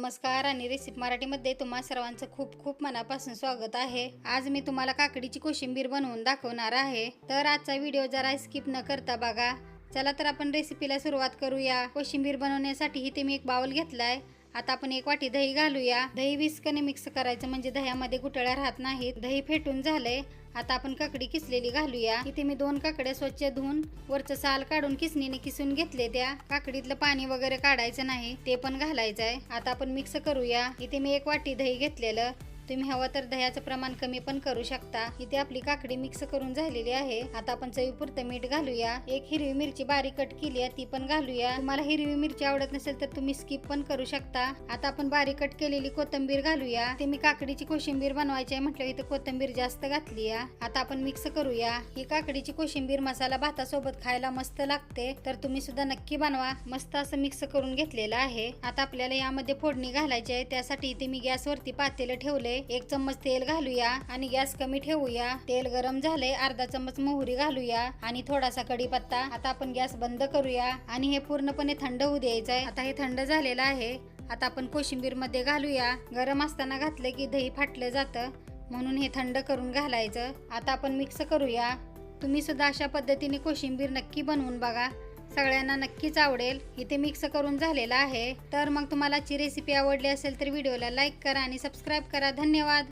नमस्कार आणि रेसिपी मराठीमध्ये तुम्हा सर्वांचं खूप खूप मनापासून स्वागत आहे. आज मी तुम्हाला काकडीची कोशिंबीर बनवून दाखवणार आहे. तर आजचा व्हिडिओ जरा स्किप न करता बघा. चला तर आपण रेसिपीला सुरुवात करूया. कोशिंबीर बनवण्यासाठी इथे मी एक बाउल घेतलाय. आता आपण एक वाटी दही घालूया. दही विस्कने मिक्स करायचं म्हणजे दह्यामध्ये गुटळ्या राहत नाहीत. दही फेटून झालंय. आता आपण काकडी किसलेली घालूया. इथे मी दोन काकड्या स्वच्छ धुवून वरचं साल काढून किसणीने किसून घेतले त्या. काकडीतलं पाणी वगैरे काढायचं नाही ते पण घालायचं आहे आता आपण मिक्स करूया. इथे मी एक वाटी दही घेतलेलं. तुम्ही हवं तर दह्याचं प्रमाण कमी पण करू शकता. इथे आपली काकडी मिक्स करून झालेली आहे. आता आपण चवीपुरतं मीठ घालूया. एक हिरवी मिरची बारीक कट केली आहे ती पण घालूया. तुम्हाला हिरवी मिरची आवडत नसेल तर तुम्ही स्किप पण करू शकता. आता आपण बारीक कट केलेली कोथिंबीर घालूया. ते मी काकडीची कोशिंबीर बनवायची आहे म्हटलं इथं कोथिंबीर जास्त घातली आता आपण मिक्स करूया. ही काकडीची कोशिंबीर मसाला भातासोबत खायला मस्त लागते. तर तुम्ही सुद्धा नक्की बनवा. मस्त असं मिक्स करून घेतलेलं आहे. आता आपल्याला यामध्ये फोडणी घालायची आहे. त्यासाठी इथे मी गॅसवरती पातेलं ठेवले एक चम्मच तेल घालूया आणि गॅस कमी ठेवूया. तेल गरम झाले अर्धा चम्मच मोहरी घालूया आणि थोडासा कढीपत्ता. आता आपण गॅस बंद करूया आणि हे पूर्णपणे थंड होऊ द्यायचं आहे आता हे थंड झालेलं आहे. आता आपण कोशिंबीरमध्ये घालूया. गरम असताना घातलं की दही फाटलं जातं. म्हणून हे थंड करून घालायचं. आता आपण मिक्स करूया. तुम्ही सुद्धा अशा पद्धतीने कोशिंबीर नक्की बनवून बघा. सगळ्यांना नक्कीच आवडेल. इथे मिक्स करून झालेला आहे. तर मग तुम्हाला ची रेसिपी आवडली असेल तर व्हिडिओला लाईक करा आणि सबस्क्राईब करा. धन्यवाद.